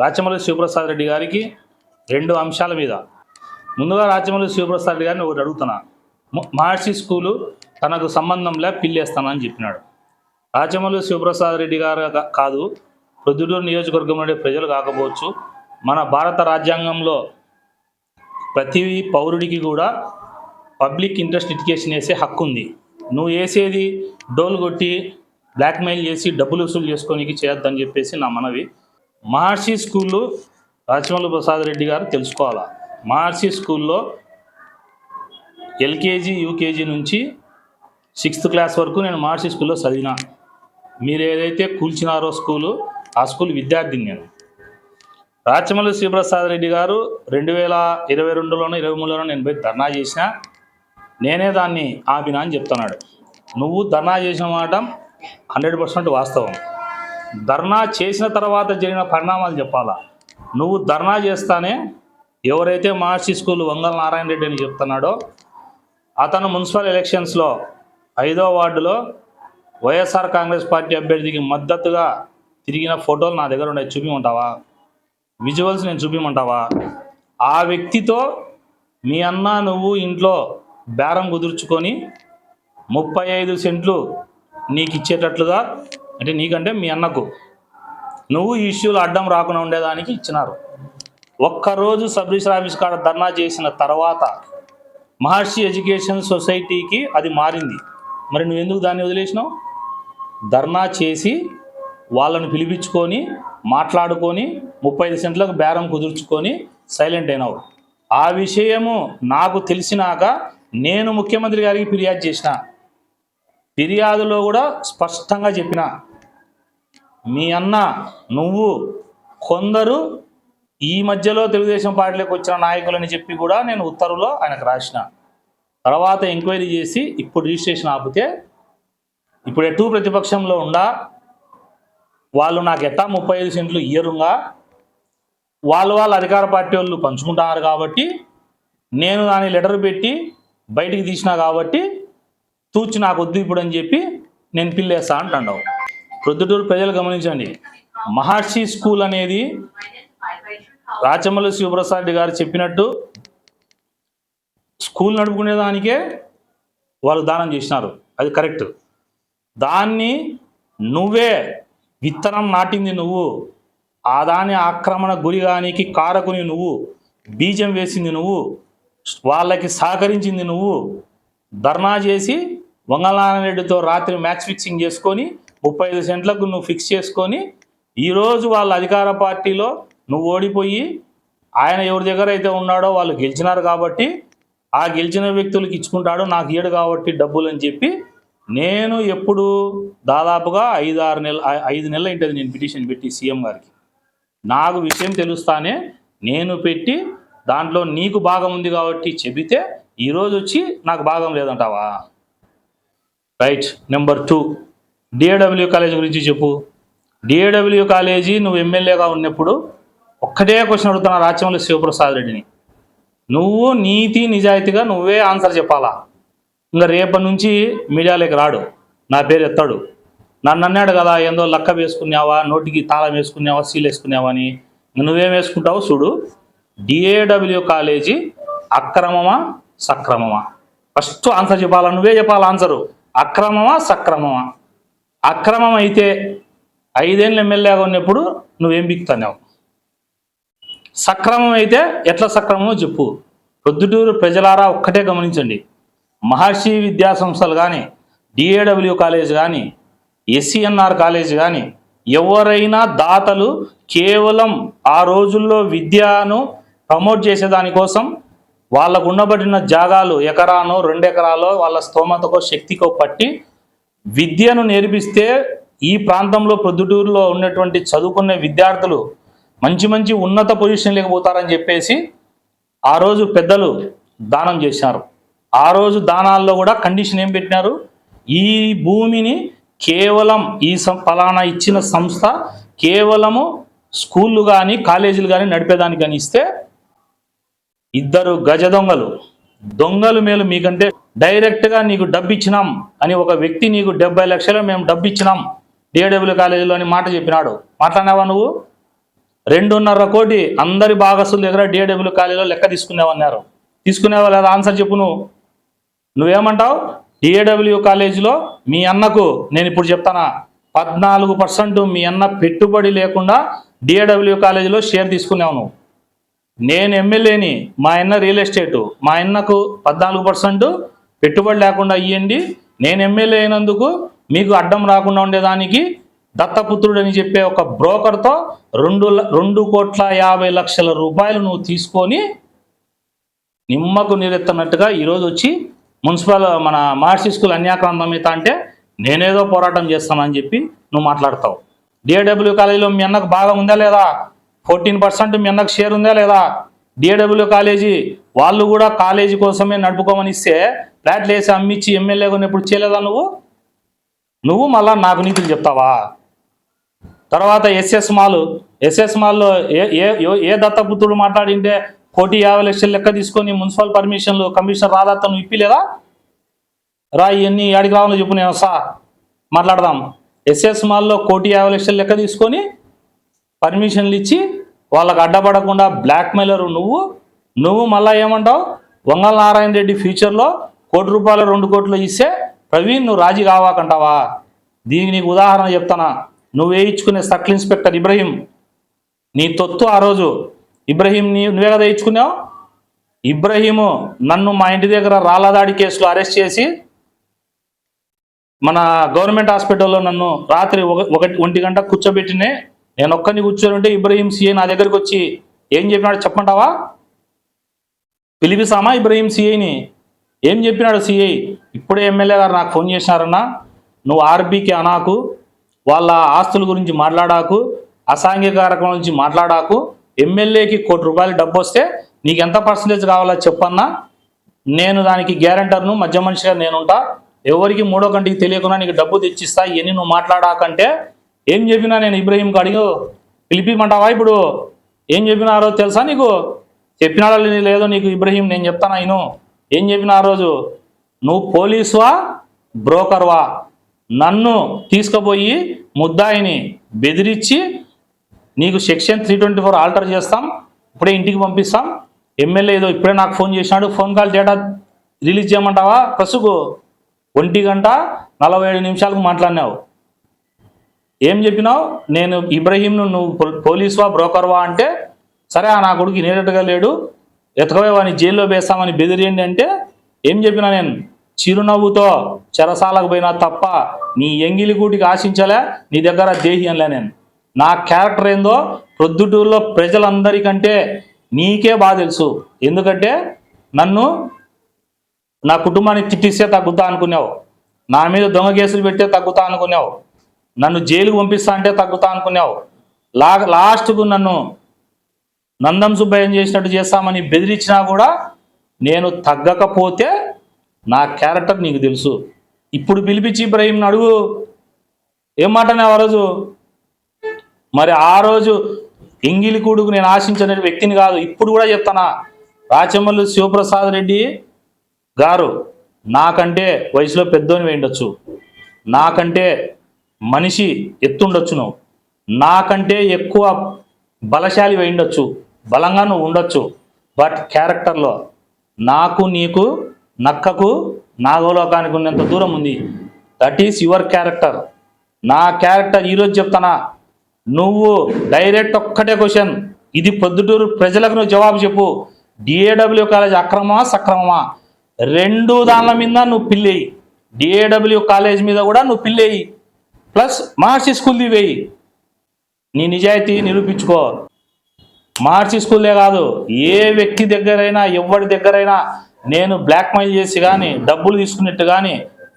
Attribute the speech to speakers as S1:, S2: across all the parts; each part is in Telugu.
S1: రాచమల్లి శివప్రసాద్ రెడ్డి గారికి రెండు అంశాల మీద. ముందుగా రాచమల్లి శివప్రసాద్ రెడ్డి గారిని ఒకటి అడుగుతున్నా. మహర్షి స్కూలు తనకు సంబంధంలే పిల్లేస్తానని చెప్పినాడు. రాచమల్లి శివప్రసాద్ రెడ్డి గారు కాదు ప్రొద్దుటూరు నియోజకవర్గం నుండి ప్రజలు కాకపోవచ్చు మన భారత రాజ్యాంగంలో ప్రతి పౌరుడికి కూడా పబ్లిక్ ఇంట్రెస్ట్ ఎడ్యుకేషన్ వేసే హక్కు ఉంది. నువ్వు వేసేది డోలు కొట్టి బ్లాక్మెయిల్ చేసి డబ్బులు వసూలు చేసుకోనికి చేయొద్దని చెప్పేసి నా మనవి. మహర్షి స్కూల్లో రాచమల్లి ప్రసాద్ రెడ్డి గారు తెలుసుకోవాలా? మహర్షి స్కూల్లో ఎల్కేజీ యూకేజీ నుంచి సిక్స్త్ క్లాస్ వరకు నేను మహర్షి స్కూల్లో చదివిన. మీరు ఏదైతే కూల్చినారో స్కూలు ఆ స్కూల్ విద్యార్థిని నేను. రాచమల్లి శ్రీప్రసాద్ రెడ్డి గారు రెండు వేల ఇరవై రెండులోనూ ఇరవై మూడులోనో నేను పోయి ధర్నా చేసిన నేనే దాన్ని ఆపినా అని చెప్తున్నాడు. నువ్వు ధర్నా చేసిన మాట హండ్రెడ్ పర్సెంట్ వాస్తవం. ధర్నా చేసిన తర్వాత జరిగిన పరిణామాలు చెప్పాలా? నువ్వు ధర్నా చేస్తానే ఎవరైతే మహర్షి స్కూల్ వంగల నారాయణ రెడ్డి అని చెప్తున్నాడో అతను మున్సిపల్ ఎలక్షన్స్లో ఐదో వార్డులో వైఎస్ఆర్ కాంగ్రెస్ పార్టీ అభ్యర్థికి మద్దతుగా తిరిగిన ఫోటోలు నా దగ్గర ఉన్నాయి. చూపిమంటావా? విజువల్స్ నేను చూపిమంటావా? ఆ వ్యక్తితో మీ అన్న నువ్వు ఇంట్లో బేరం కుదుర్చుకొని ముప్పై ఐదు సెంట్లు నీకు ఇచ్చేటట్లుగా అంటే నీకంటే మీ అన్నకు నువ్వు ఈ ఇష్యూలు అడ్డం రాకుండా ఉండేదానికి ఇచ్చినారు. ఒక్కరోజు సబ్ రిజిస్టర్ ఆఫీస్ కాడ ధర్నా చేసిన తర్వాత మహర్షి ఎడ్యుకేషన్ సొసైటీకి అది మారింది. మరి నువ్వు ఎందుకు దాన్ని వదిలేసినావు? ధర్నా చేసి వాళ్ళని పిలిపించుకొని మాట్లాడుకొని ముప్పై ఐదు సెంట్లకు బేరం కుదుర్చుకొని సైలెంట్ అయినావు. ఆ విషయము నాకు తెలిసినాక నేను ముఖ్యమంత్రి గారికి ఫిర్యాదు చేసిన. ఫిర్యాదులో కూడా స్పష్టంగా చెప్పిన మీ అన్న నువ్వు కొందరు ఈ మధ్యలో తెలుగుదేశం పార్టీలోకి వచ్చిన నాయకులని చెప్పి కూడా నేను ఉత్తర్వులో ఆయనకు రాసిన. తర్వాత ఎంక్వైరీ చేసి ఇప్పుడు రిజిస్ట్రేషన్ ఆపితే ఇప్పుడు ఎటు ప్రతిపక్షంలో ఉండా వాళ్ళు నాకు ఎట్టా ముప్పై ఐదు సెంట్లు ఇయ్యరుగా వాళ్ళు వాళ్ళ అధికార పార్టీ వాళ్ళు పంచుకుంటున్నారు కాబట్టి నేను దాని లెటర్ పెట్టి బయటికి తీసినా కాబట్టి తూచి నాకు వద్దు ఇప్పుడు అని చెప్పి నేను పిల్లేస్తా అంటాడు ప్రొద్దుటూరు ప్రజలు గమనించండి. మహర్షి స్కూల్ అనేది రాచమల్లి శివప్రసాద్ రెడ్డి గారు చెప్పినట్టు స్కూల్ నడుపుకునే దానికే వాళ్ళు దానం చేసినారు. అది కరెక్ట్ దాన్ని నువ్వే విత్తనం నాటింది నువ్వు. ఆ దాని ఆక్రమణ గురిగానికి కారకుని నువ్వు. బీజం వేసింది నువ్వు. వాళ్ళకి సహకరించింది నువ్వు. ధర్నా చేసి వంగనారాయణ రెడ్డితో రాత్రి మ్యాచ్ ఫిక్సింగ్ చేసుకొని ముప్పై ఐదు సెంట్లకు నువ్వు ఫిక్స్ చేసుకొని ఈరోజు వాళ్ళ అధికార పార్టీలో నువ్వు ఓడిపోయి ఆయన ఎవరి దగ్గర అయితే ఉన్నాడో వాళ్ళు గెలిచినారు కాబట్టి ఆ గెలిచిన వ్యక్తులకు ఇచ్చుకుంటాడు నాకు ఇయ్యడు కాబట్టి డబ్బులు అని చెప్పి నేను ఎప్పుడు దాదాపుగా ఐదు ఆరు నెల ఐదు నెలలు ఉంటుంది నేను పిటిషన్ పెట్టి సీఎం గారికి. నాకు విషయం తెలుస్తానే నేను పెట్టి దాంట్లో నీకు భాగం ఉంది కాబట్టి చెబితే ఈరోజు వచ్చి నాకు భాగం లేదంటావా? Right number two DAW college గురించి చెప్పు. డిఏడబ్ల్యూ కాలేజీ నువ్వు ఎమ్మెల్యేగా ఉన్నప్పుడు ఒక్కటే క్వశ్చన్ అడుగుతున్నా రాచమల్లి శివప్రసాద్ రెడ్డిని. నువ్వు నీతి నిజాయితీగా నువ్వే ఆన్సర్ చెప్పాలా? ఇంకా రేపటి నుంచి మీడియాలోకి రాడు. నా పేరు ఎత్తాడు. నన్ను అన్నాడు కదా ఏందో లక్క వేసుకున్నావా నోటికి తాళం వేసుకున్నావా సీల్ వేసుకున్నావా అని. నువ్వేం వేసుకుంటావు చూడు. డిఏడబ్ల్యూ కాలేజీ అక్రమమా సక్రమమా? ఫస్ట్ ఆన్సర్ చెప్పాలా? నువ్వే చెప్పాలి ఆన్సరు అక్రమమా సక్రమమా? అక్రమం అయితే ఐదేళ్ళు ఎమ్మెల్యేగా ఉన్నప్పుడు నువ్వేం బిక్తున్నావు సక్రమం అయితే ఎట్లా సక్రమమో చెప్పు. ప్రొద్దుటూరు ప్రజలారా ఒక్కటే గమనించండి. మహర్షి విద్యాసంస్థలు కానీ డిఏడబ్ల్యూ కాలేజ్ కానీ ఎస్సీఎన్ఆర్ కాలేజ్ కానీ ఎవరైనా దాతలు కేవలం ఆ రోజుల్లో విద్యను ప్రమోట్ చేసేదానికోసం వాళ్ళకు ఉండబడిన జాగాలు ఎకరానో రెండు ఎకరాలో వాళ్ళ స్తోమతకో శక్తికో పట్టి విద్యను నేర్పిస్తే ఈ ప్రాంతంలో ప్రొద్దుటూరులో ఉన్నటువంటి చదువుకునే విద్యార్థులు మంచి మంచి ఉన్నత పొజిషన్లకు పోతారని చెప్పేసి ఆ రోజు పెద్దలు దానం చేశారు. ఆ రోజు దానాల్లో కూడా కండిషన్ ఏం పెట్టినారు? ఈ భూమిని కేవలం ఈ సం ఫలానా ఇచ్చిన సంస్థ కేవలము స్కూళ్ళు కానీ కాలేజీలు కానీ నడిపేదానికని ఇస్తే ఇద్దరు గజ దొంగలు. దొంగలు మేలు మీకంటే డైరెక్ట్గా నీకు డబ్బు ఇచ్చినాం అని ఒక వ్యక్తి నీకు డెబ్బై లక్షలు మేము డబ్బు ఇచ్చినాం డిఏడబ్ల్యూ కాలేజీలో అని మాట చెప్పినాడు. మాట్లాడినావా నువ్వు? రెండున్నర కోటి అందరి భాగస్తుల దగ్గర డిఏడబ్ల్యూ కాలేజీలో లెక్క తీసుకునేవన్నారు తీసుకునేవా లేదా? ఆన్సర్ చెప్పు నువ్వు. నువ్వేమంటావు? డిఏడబ్ల్యూ కాలేజీలో మీ అన్నకు నేను ఇప్పుడు చెప్తానా పద్నాలుగు పర్సెంట్ మీ అన్న పెట్టుబడి లేకుండా డిఏడబ్ల్యూ కాలేజీలో షేర్ తీసుకున్నావు నువ్వు. నేను ఎమ్మెల్యేని మా అన్న రియల్ ఎస్టేటు మా అన్నకు పద్నాలుగు పర్సెంట్ పెట్టుబడి లేకుండా ఇవ్వండి నేను ఎమ్మెల్యే అయినందుకు మీకు అడ్డం రాకుండా ఉండేదానికి దత్తపుత్రుడు అని చెప్పే ఒక బ్రోకర్తో రెండు ల- రెండు కోట్ల యాభై లక్షల రూపాయలు నువ్వు తీసుకొని నిమ్మకు నీరెత్తనట్టుగా ఈరోజు వచ్చి మున్సిపల్ మన మహర్షి స్కూల్ అన్యాక్రాంతమిత అంటే నేనేదో పోరాటం చేస్తానని చెప్పి నువ్వు మాట్లాడతావు. డిఏడబ్ల్యూ కాలేజీలో మీ అన్నకు బాగా ఉందా లేదా? ఫోర్టీన్ పర్సెంట్ మిన్నకు షేర్ ఉందా లేదా? డిఏడబ్ల్యూ కాలేజీ వాళ్ళు కూడా కాలేజీ కోసమే నడుపుకోమని ఇస్తే ఫ్లాట్లు వేసి అమ్మిచ్చి ఎమ్మెల్యే కొన్నప్పుడు చేయలేదా నువ్వు? నువ్వు మళ్ళా నాకు నీతులు చెప్తావా? తర్వాత ఎస్ఎస్ మాల్ ఎస్ఎస్ మాల్లో ఏ ఏ ఏ- దత్తపుత్రుడు మాట్లాడింటే కోటి యాభై లక్షలు లెక్క తీసుకొని మున్సిపల్ పర్మిషన్లు కమిషనర్ రాదత్త నువ్వు ఇప్పిలేదా? రా ఇవన్నీ ఏడికి రావాలో చెప్పు నేను వస్తా. మాట్లాడదాం. ఎస్ఎస్ మాల్లో కోటి యాభై లక్షలు లెక్క తీసుకొని పర్మిషన్లు ఇచ్చి వాళ్ళకి అడ్డపడకుండా బ్లాక్మెయిలర్ నువ్వు నువ్వు మళ్ళీ ఏమంటావు? వంగల నారాయణ రెడ్డి ఫ్యూచర్లో కోటి రూపాయలు రెండు కోట్లు ఇస్తే ప్రవీణ్ నువ్వు రాజీ కావాకంటావా? దీనికి నీకు ఉదాహరణ చెప్తానా? నువ్వు వేయించుకునే సర్కిల్ ఇన్స్పెక్టర్ ఇబ్రహీం. నీ తొత్తు ఆ రోజు. ఇబ్రహీం నీ నువ్వే కదా వేయించుకున్నావు ఇబ్రహీము నన్ను మా ఇంటి దగ్గర రాళ్ళదాడి కేసులో అరెస్ట్ చేసి మన గవర్నమెంట్ హాస్పిటల్లో నన్ను రాత్రి ఒక ఒకటి ఒంటి గంట కూర్చోబెట్టినే నేను ఒక్కరిని కూర్చొని ఉంటే ఇబ్రహీం సిఐ నా దగ్గరికి వచ్చి ఏం చెప్పినాడు చెప్పంటావా పిలిపిసామా ఇబ్రహీం సిఐని ఏం చెప్పినాడు సిఐ ఇప్పుడే ఎమ్మెల్యే గారు నాకు ఫోన్ చేసినారన్నా నువ్వు ఆర్బీకి అనాకు వాళ్ళ ఆస్తుల గురించి మాట్లాడాకు అసాంఘిక కార్యక్రమం గురించి మాట్లాడాకు ఎమ్మెల్యేకి కోటి రూపాయలు డబ్బు వస్తే నీకు ఎంత పర్సంటేజ్ కావాలో చెప్పన్నా. నేను దానికి గ్యారంటర్ను మధ్య మనిషిగా నేనుంటా. ఎవరికి మూడో కంటికి తెలియకుండా నీకు డబ్బు తెచ్చిస్తా ఇవన్నీ నువ్వు మాట్లాడాకంటే ఏం చెప్పినా నేను ఇబ్రహీం అడిగి పిలిపిమంటావా ఇప్పుడు? ఏం చెప్పినారో తెలుసా నీకు? చెప్పినాడో లేదో నీకు ఇబ్రహీం నేను చెప్తాను ఆయన ఏం చెప్పిన ఆ రోజు? నువ్వు పోలీసువా బ్రోకర్వా? నన్ను తీసుకుపోయి ముద్దాయిని బెదిరించి నీకు section three twenty four alter చేస్తాం ఇప్పుడే ఇంటికి పంపిస్తాం. ఎమ్మెల్యే ఏదో ఇప్పుడే నాకు ఫోన్ చేసినాడు ఫోన్ కాల్ డేటా రిలీజ్ చేయమంటావా? ప్రస్తుకు ఒంటి గంట నలభై ఏడు నిమిషాలకు మాట్లాడినావు. ఏం చెప్పినావు? నేను ఇబ్రహీంను నువ్వు పోలీసువా బ్రోకర్వా అంటే సరే ఆ నా కొడుకు నేరట్టుగా లేడు ఎతకవే వాడిని జైల్లో వేస్తామని బెదిరియండి అంటే ఏం చెప్పినా నేను? చిరునవ్వుతో చెరసాలకు పోయినా తప్ప నీ ఎంగిలి గూటికి ఆశించలే నీ దగ్గర దేహి అనలే నేను. నా క్యారెక్టర్ ఏందో ప్రొద్దుటూరులో ప్రజలందరికంటే నీకే బాగా తెలుసు. ఎందుకంటే నన్ను నా కుటుంబాన్ని తిట్టిస్తే తగ్గుతా అనుకున్నావు. నా మీద దొంగ కేసులు పెడితే తగ్గుతా అనుకున్నావు. నన్ను జైలుకు పంపిస్తా అంటే తగ్గుతా అనుకున్నావు. లా లాస్ట్కు నన్ను నందం సుబ్బయ్యం చేసినట్టు చేస్తామని బెదిరించినా కూడా నేను తగ్గకపోతే నా క్యారెక్టర్ నీకు తెలుసు. ఇప్పుడు పిలిపించి ఇబ్రహీం అడుగు. ఏం మాటనే ఆ రోజు? మరి ఆ రోజు ఎంగిలి కూడుకు నేను ఆశించిన వ్యక్తిని కాదు. ఇప్పుడు కూడా చెప్తానా? రాచమల్లు శివప్రసాద్ రెడ్డి గారు నాకంటే వయసులో పెద్దోని వేయండొచ్చు. నాకంటే మనిషి ఎత్తుండొచ్చును. నాకంటే ఎక్కువ బలశాలి వేయండొచ్చు బలంగా నువ్వు ఉండొచ్చు బట్ క్యారెక్టర్లో. నాకు నీకు నక్కకు నాగోలోకానికి ఉన్నంత దూరం ఉంది. దట్ ఈస్ యువర్ క్యారెక్టర్ నా క్యారెక్టర్ ఈరోజు చెప్తానా? నువ్వు డైరెక్ట్ ఒక్కటే క్వశ్చన్. ఇది పొద్దుటూరు ప్రజలకు నువ్వు జవాబు చెప్పు. డిఏడబ్ల్యూ కాలేజ్ అక్రమమా సక్రమమా? రెండు దానిల మీద నువ్వు పిల్లేయి. డిఏడబ్ల్యూ కాలేజ్ మీద కూడా నువ్వు పిల్లేయి. ప్లస్ మహర్షి స్కూల్ది వేయి. నీ నిజాయితీ నిరూపించుకో. మహర్షి స్కూల్లే కాదు ఏ వ్యక్తి దగ్గరైనా ఎవరి దగ్గరైనా నేను బ్లాక్మెయిల్ చేసి కానీ డబ్బులు తీసుకున్నట్టు కానీ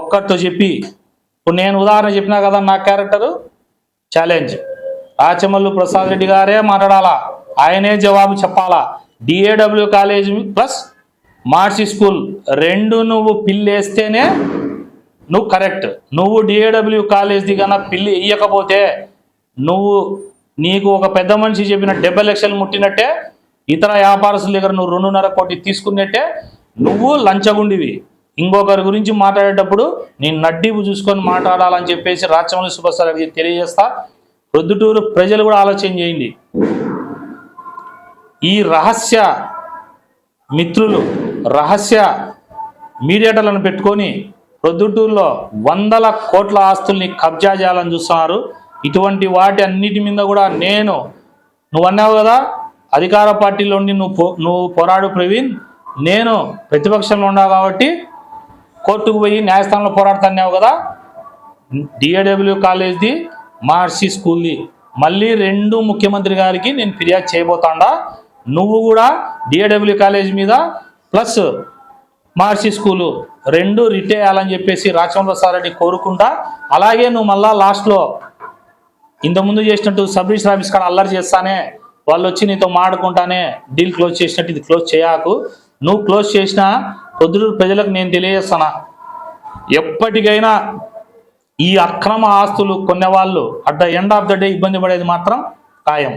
S1: ఒక్కటితో చెప్పి ఇప్పుడు నేను ఉదాహరణ చెప్పినా కదా నా క్యారెక్టరు? ఛాలెంజ్. రాచమల్లు ప్రసాద్ రెడ్డి గారే మాట్లాడాలా? ఆయనే జవాబు చెప్పాలా? డిఏడబ్ల్యూ కాలేజ్ ప్లస్ మార్చి స్కూల్ రెండు నువ్వు పిల్లేస్తేనే నువ్వు కరెక్ట్. నువ్వు డిఏడబ్ల్యూ కాలేజ్ దిగన పిల్లి ఇయ్యకపోతే నువ్వు నీకు ఒక పెద్ద మనిషి చెప్పిన డెబ్బై లక్షలు ముట్టినట్టే ఇతర వ్యాపారస్తుల దగ్గర నువ్వు రెండున్నర కోటి తీసుకున్నట్టే నువ్వు లంచగుండివి. ఇంకొకరి గురించి మాట్లాడేటప్పుడు నీ నడ్డీపు చూసుకొని మాట్లాడాలని చెప్పేసి రాచమల్లి సుభాష్ తెలియజేస్తా. ప్రొద్దుటూరు ప్రజలు కూడా ఆలోచన చేయండి. ఈ రహస్య మిత్రులు రహస్య మీడియేటర్లను పెట్టుకొని ప్రొద్దుటూరులో వందల కోట్ల ఆస్తుల్ని కబ్జా చేయాలని చూస్తున్నారు. ఇటువంటి వాటి అన్నిటి మీద కూడా నేను నువ్వు అన్నావు కదా అధికార పార్టీలో ఉండి నువ్వు పో నువ్వు పోరాడు ప్రవీణ్ నేను ప్రతిపక్షంలో ఉన్నావు కాబట్టి కోర్టుకు పోయి న్యాయస్థానంలో పోరాడుతున్నావు కదా. డిఏడబ్ల్యూ కాలేజ్ది మహర్షి స్కూల్ది. మళ్ళీ రెండు ముఖ్యమంత్రి గారికి నేను ఫిర్యాదు చేయబోతాడా. నువ్వు కూడా డిఏడబ్ల్యూ కాలేజ్ మీద ప్లస్ మహర్షి స్కూలు రెండు రిటే అయ్యాలని చెప్పేసి రాచమల్లారెడ్డి కోరుకుంటా. అలాగే నువ్వు మళ్ళా లాస్ట్లో ఇంతకుముందు చేసినట్టు సబ్ రిజిస్టర్ ఆఫీస్ కాడ అల్లరి చేస్తానే వాళ్ళు వచ్చి నీతో మాడుకుంటానే డీల్ క్లోజ్ చేసినట్టు ఇది క్లోజ్ చేయకు. నువ్వు క్లోజ్ చేసినా పొద్దుటూరు ప్రజలకు నేను తెలియజేస్తానా? ఎప్పటికైనా ఈ అక్రమ ఆస్తులు కొనేవాళ్ళు at the end of the day ఇబ్బంది పడేది మాత్రం ఖాయం.